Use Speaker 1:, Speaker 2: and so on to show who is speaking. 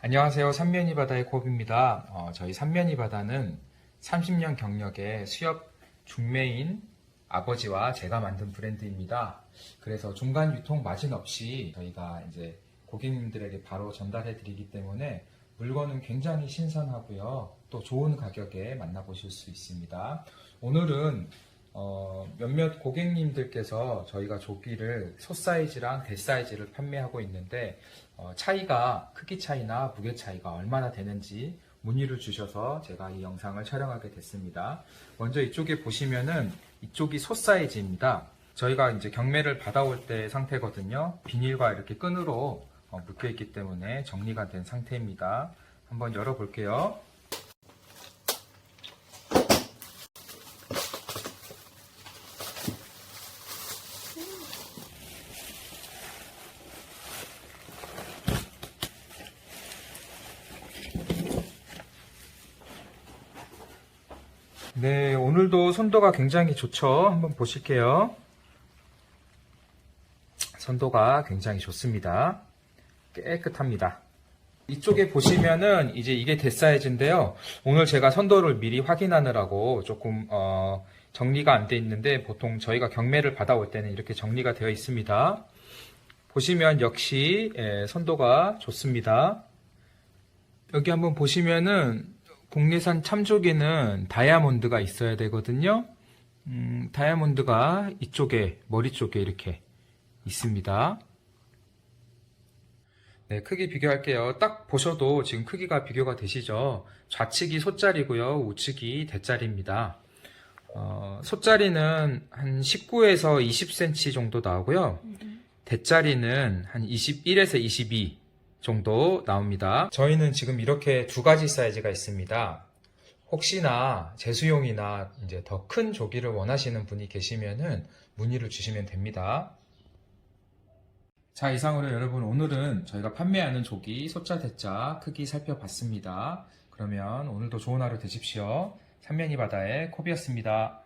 Speaker 1: 안녕하세요. 삼면이 바다의 콥입니다. 어, 저희 삼면이 바다는 30년 경력의 수협 중매인 아버지와 제가 만든 브랜드입니다. 그래서 중간 유통 마진 없이 저희가 이제 고객님들에게 바로 전달해 드리기 때문에 물건은 굉장히 신선하고요. 또 좋은 가격에 만나보실 수 있습니다. 오늘은 어, 몇몇 고객님들께서 저희가 조끼를 소 사이즈랑 대 사이즈를 판매하고 있는데 어, 차이가 크기 차이나 무게 차이가 얼마나 되는지 문의를 주셔서 제가 이 영상을 촬영하게 됐습니다. 먼저 이쪽에 보시면은 이쪽이 소 사이즈입니다. 저희가 이제 경매를 받아올 때 상태거든요. 비닐과 이렇게 끈으로 어, 묶여 있기 때문에 정리가 된 상태입니다. 한번 열어볼게요. 네, 오늘도 선도가 굉장히 좋죠. 한번 보실게요. 선도가 굉장히 좋습니다. 깨끗합니다. 이쪽에 보시면은 이제 이게 대 사이즈인데요. 오늘 제가 선도를 미리 확인하느라고 조금 어, 정리가 안 돼 있는데 보통 저희가 경매를 받아올 때는 이렇게 정리가 되어 있습니다. 보시면 역시 예, 선도가 좋습니다. 여기 한번 보시면은 국내산 참조기는 다이아몬드가 있어야 되거든요. 음, 다이아몬드가 이쪽에 머리 쪽에 이렇게 있습니다. 네, 크기 비교할게요. 딱 보셔도 지금 크기가 비교가 되시죠? 좌측이 소짜리고요, 우측이 대짜리입니다. 어, 소짜리는 한 19에서 20cm 정도 나오고요. 대짜리는 한 21에서 22 정도 나옵니다. 저희는 지금 이렇게 두 가지 사이즈가 있습니다. 혹시나 재수용이나 이제 더 큰 조기를 원하시는 분이 계시면은 문의를 주시면 됩니다. 자, 이상으로 여러분 오늘은 저희가 판매하는 조기 소자 대자 크기 살펴봤습니다. 그러면 오늘도 좋은 하루 되십시오. 삼면이 바다의 코비였습니다.